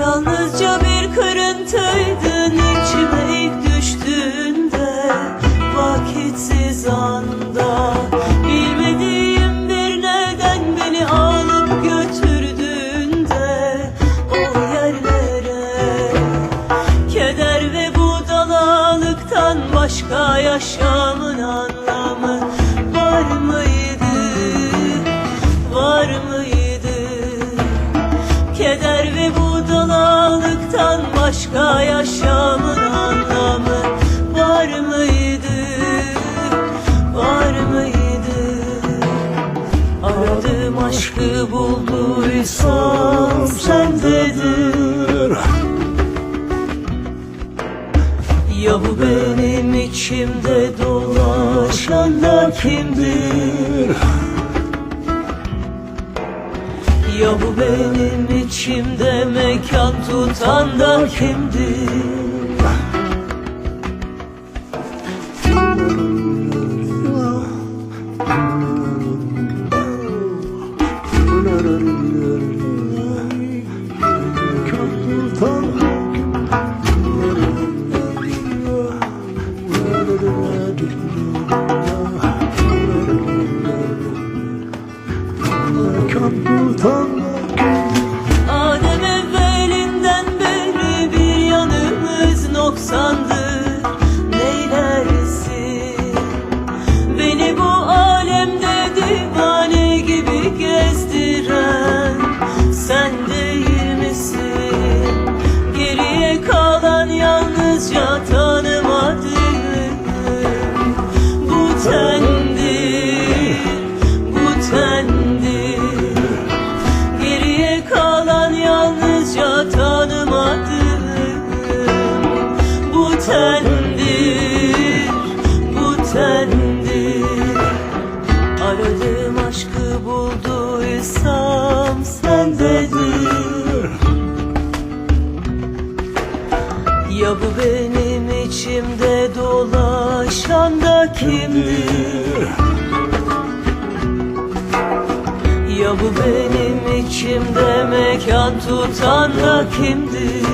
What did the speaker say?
Yalnızca bir kırıntıydın içime ilk düştüğünde Vakitsiz anda. Bilmediğim bir neden beni alıp götürdüğünde O yerlere Keder ve budalalıktan başka yaşamın anlamı budalalıktan başka yaşamın anlamı var mıydı? Var mıydı? Aradığım aşkı bulduysam sendedir Ya bu benim içimde dolaşan da kimdir? Ya bu benim içimde mekan tutan da kimdir? kapıdan Ya bu benim içimde dolaşan da kimdir? Ya bu benim içimde mekan tutan da kimdir?